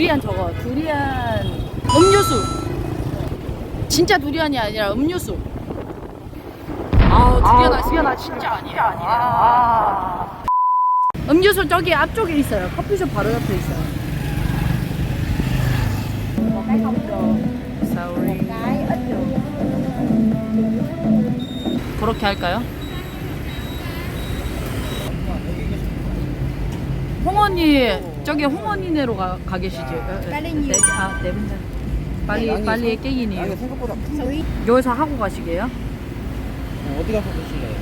두리안 저거 두리안 음료수. 진짜 두리안이 아니라 음료수. 아 두리안 아 두리안 아 진짜 아니야 아니야 음료수 저기 앞쪽에 있어요. 커피숍 바로 옆에 있어요. 그렇게 할까요? 홍언니 저기 홍언니네로 가, 가 계시지? 빨리 네, 아, 네 분자. 빨리 양이 빨리 생- 깨기네요. 생각보다 여기서 하고 가시게요? 어, 어디 가서 드실래요?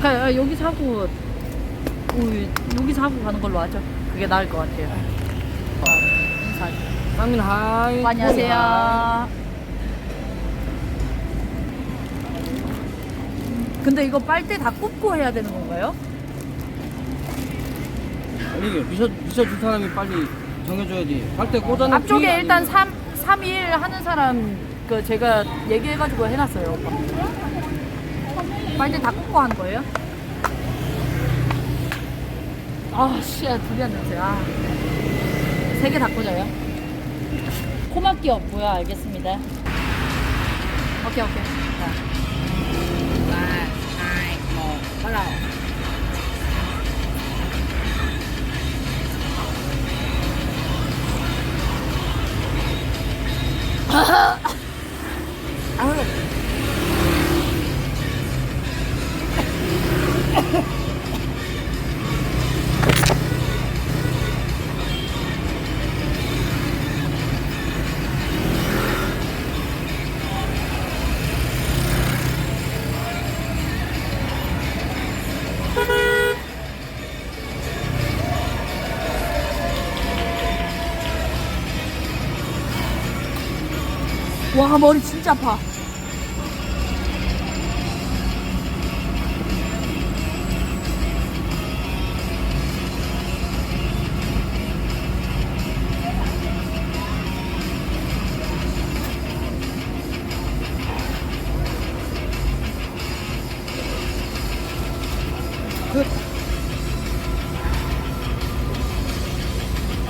가, 아, 여기서 하고 우, 여기서 하고 가는 걸로 하죠. 그게 나을 것 같아요. 인사. 상민 하이 안녕하세요. 근데 이거 빨대 다 굽고 해야 되는 건가요? 아니 미셔 미셔 줄 사람이 빨리 정해줘야지. 빨대 꽂아놓고 앞쪽에 일단 3, 3일 하는 사람 그 제가 얘기해가지고 해놨어요 오빠. 빨대 다 꽂고 하는 거예요? 아 씨야 두리안 냄새 아세 개 다 꽂아요? 코막기 없고요 알겠습니다. 오케이 오케이. 자. あのね 와 머리 진짜 아파.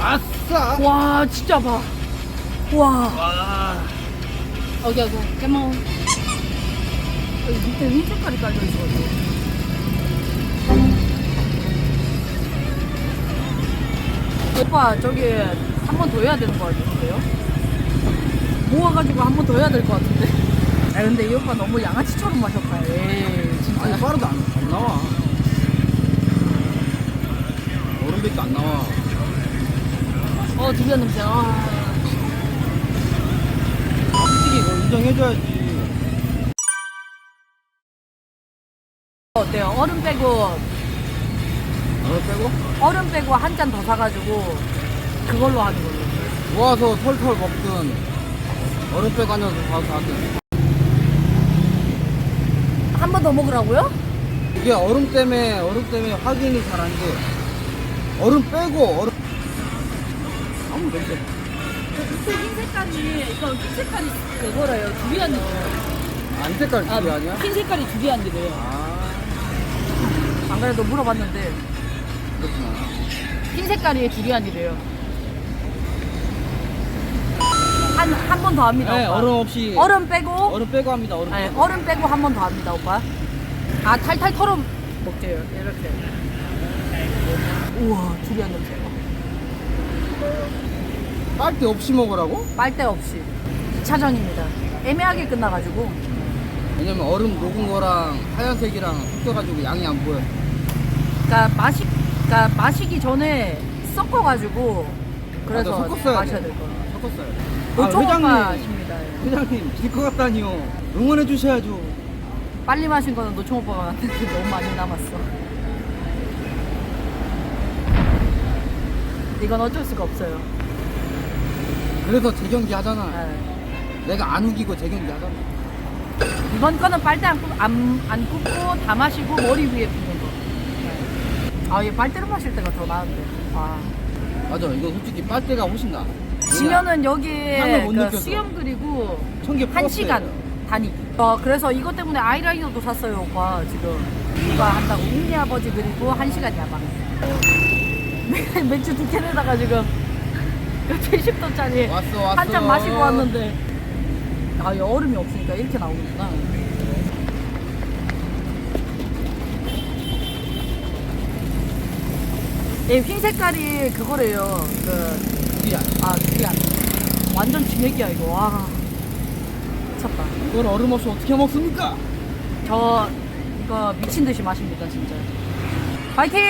아싸. 와 진짜 아파. 와. 와 오케이 오케이 깨몽 여기 밑에 흰 색깔이 깔려 있어가지고 오빠 저기 한 번 더 해야 되는 거 아니에요? 모아가지고 한 번 더 해야 될 것 같은데? 아 근데 이 오빠 너무 양아치처럼 마셨다 에이 진짜 아니 빠르도 안, 안 나와. 얼음밖에 안 나와. 어 두리안 냄새. 아. 인정해줘야지 어때요? 얼음 빼고 얼음 빼고 얼음 빼고 한 잔 더 사가지고 그걸로 하는 걸로 모아서 털털 먹든 얼음 빼고 앉아서 다 하든 한 번 더 먹으라고요? 이게 얼음 때문에 얼음 때문에 확인이 잘 안 돼. 얼음 빼고 얼음 아무 냄새. 흰 색깔이 이거 흰 색깔이 그거래요 두리안이래요 안 색깔 그게 아니야? 흰 색깔이 두리안이래요 아 안 그래도 물어봤는데 그렇구나. 흰 색깔이 두리안이래요 한 한 번 더 합니다 네 오빠 얼음 없이 얼음 빼고 얼음 빼고 합니다. 얼음. 네, 빼고. 얼음 빼고 한 번 더 합니다 오빠 아 탈탈 털어 먹재요 이렇게 우와 두리안 냄새 빨대 없이 먹으라고? 빨대 없이 2차전입니다 애매하게 끝나가지고 왜냐면 얼음 녹은 거랑 하얀색이랑 섞여가지고 양이 안 보여. 그러니까 마시 그러니까 마시기 전에 섞어가지고 그래서 맞아, 섞었어야 마셔야 돼. 될 거예요. 섞었어요. 노총 아, 회장님, 오빠십니다. 회장님 질 것 같다니요. 응원해 주셔야죠. 빨리 마신 거는 노총 오빠가 왔는데 너무 많이 남았어. 이건 어쩔 수가 없어요. 그래서 재경기 하잖아. 네. 내가 안 우기고 재경기 하잖아. 이번 거는 빨대 안, 굽, 안, 안 굽고 다 마시고 머리 위에 붓는 거. 네. 아, 얘 빨대로 마실 때가 더 나은데. 아. 맞아. 이거 솔직히 빨대가 훨씬 나. 지면은 여기에 향을 못그 느껴서. 수염 그리고 청개 한. 시간 단위. 어, 그래서 이것 때문에 아이라이너도 샀어요, 오빠, 지금. 이거 한다고. 웅리 아버지 그리고 한 시간 야방. 맥주 두 캔에다가 지금 70도짜리 왔어 왔어 한 잔 마시고 왔는데 아이 얼음이 없으니까 이렇게 나오는구나 이흰 색깔이 그거래요 그 두리안 아, 두리안. 완전 진액이야, 이거. 와. 미쳤다. 이걸 얼음 없이 어떻게 먹습니까? 저, 이거 미친 듯이 마십니다, 진짜. 파이팅!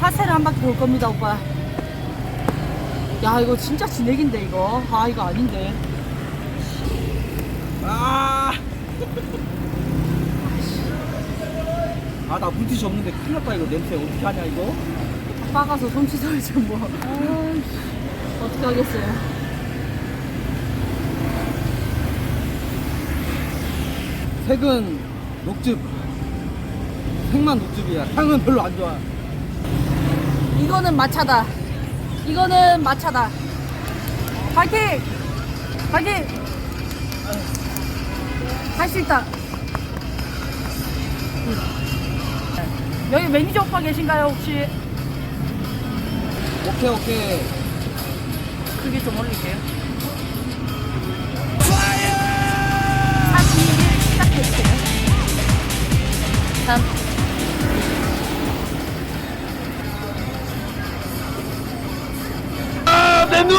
파세를 한 바퀴 돌 겁니다, 오빠. 야, 이거 진짜 진액인데, 이거. 아, 이거 아닌데. 아. 아, 나 물티슈 없는데 큰일 났다, 이거 냄새. 어떻게 하냐, 이거? 빠가서 손 씻어야지, 뭐. 아이씨. 어떡하겠어요. 색은 녹즙. 색만 녹즙이야. 향은 별로 안 좋아. 이거는 마차다. 이거는 마차다. 파이팅! 파이팅! 할 수 있다. 여기 매니저 오빠 계신가요, 혹시? 오케이, 오케이. 크게 좀 올릴게요. 3, 2, 1 시작해주세요. 3. 내 눈!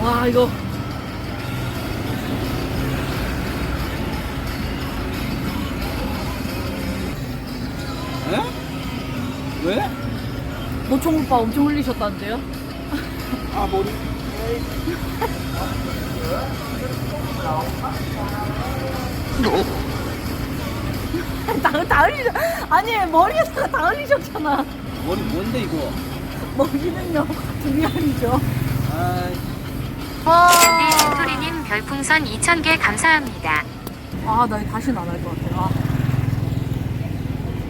와, 이거. 에? 왜? 노총 오빠 엄청 흘리셨다는데요? 아, 머리. 다, 다 흘리셨, 아니, 머리에다가 다 흘리셨잖아. 머리 뭔데, 이거? 머리는요, 두리안이죠. 아이. 아, 네, 도토리님 별풍선 2,000개 감사합니다. 아, 나 다시는 안 할 것 같아. 아.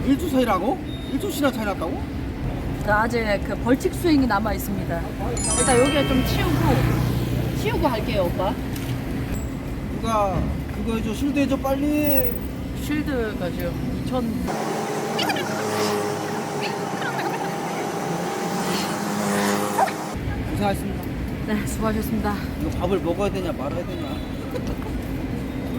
1주 차이라고? 1주씩이나 차이 났다고? 자, 아직 그 벌칙 수행이 남아 있습니다. 일단 여기에 좀 치우고, 치우고 할게요, 오빠. 누가 그거 해줘, 실드 해줘, 빨리. 쉴드가 지금 2천. 고생하셨습니다. 네, 수고하셨습니다. 이거 밥을 먹어야 되냐, 말아야 되냐.